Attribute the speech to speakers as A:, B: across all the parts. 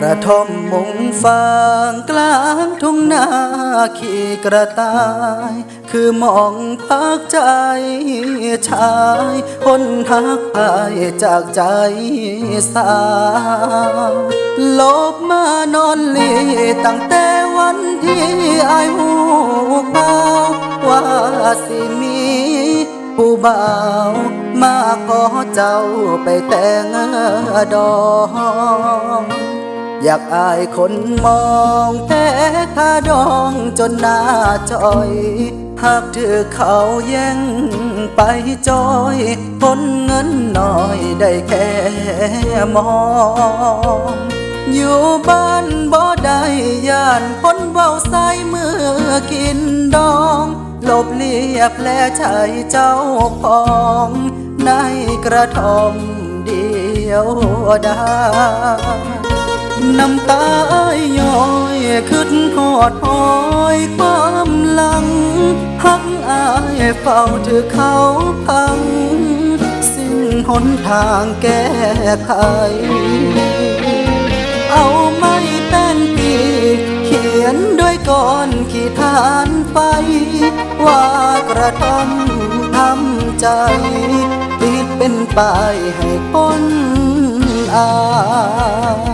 A: ระท่อมมุงฟางกลางทุ่งนาขี่กระต่าย คือมองพักใจชายคนทักอายจากใจสาวลบมานอนลีตั้งแต่วันที่อายหูเบาว่าสิมีผู้บ่าวมาขอเจ้าไปแต่งดอก อยากอายคนมองแต่ข้าดองจนหน้าจอย หากถือเขาแย่งไปจอยทนเงินหน่อยได้แค่มอง อยู่บ้านบ่ได้ย่านพ้นเบาใสเมื่อกินดองหลบเลียบแผลใจเจ้าของในกระท่อมเดียวดาย น้ำตาย้อยขึ้นหอดหอยความหลังหักอายเฝ้าถือเขาพัง สิ้นหนทางแก้ไขเอาไม้แป้นปีเขียนด้วยก้อนขีทานไป ว่ากระทำทำใจติดเป็นป้ายให้คนอา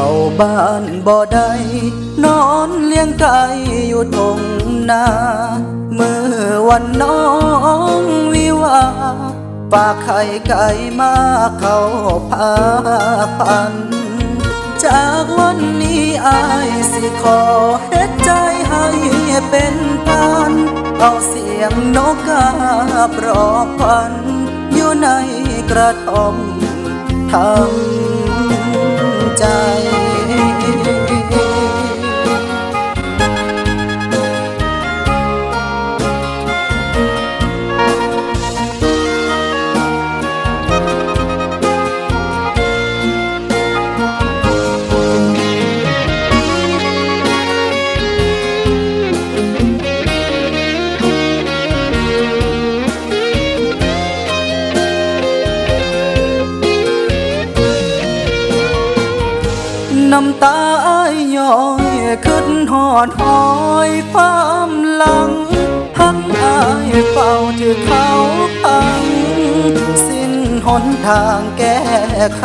A: เข้าบ้านบ่ได้นอนเลี้ยงไก่อยู่ตรงนาเมื่อวันน้องวิวาปากไข่ไก่มาเข้าพาพัน จากวันนี้อายสิขอเฮ็ดใจให้เป็นพัน เอาเสียงนกกาปลอบควัน อยู่ในกระท่อมทำ ใน้ำตาอ้ายย้อยขึ้นหอดหอยความหลังหักอายเฝ้าถือเขาพัง สิ้นหนทางแก้ไข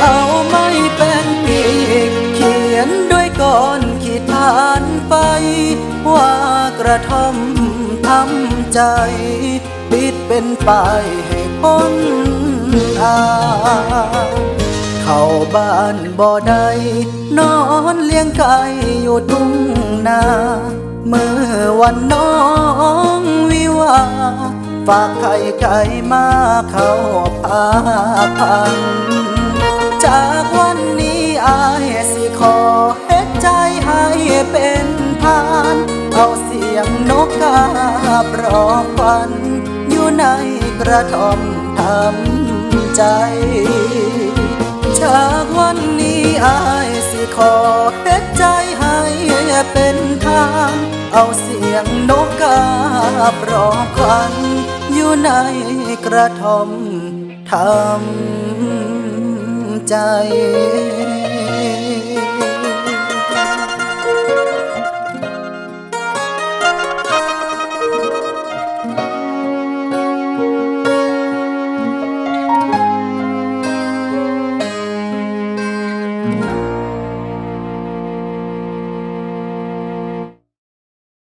A: เอาไม้เป็นปีกเขียนด้วยก้อนขีดฐานไป ว่ากระทำทำใจปิดเป็นป้ายให้คนอ่าน เข้าบ้านบ่ได้นอนเลี้ยงไก่อยู่ทุ่งนาเมื่อวันน้องวิวา ฝากไข่ไก่มาเข้าพาพันจากวันนี้อายสิขอเฮ็ดใจให้เป็นทาน เอาเสียงนกกาปลอบควัน อยู่ในกระท่อมทำใจ จากวันนี้อายสิขอเฮ็ดใจให้เป็นทาง เอาเสียงนกกาปลอบควันอยู่ในกระท่อมทำใจ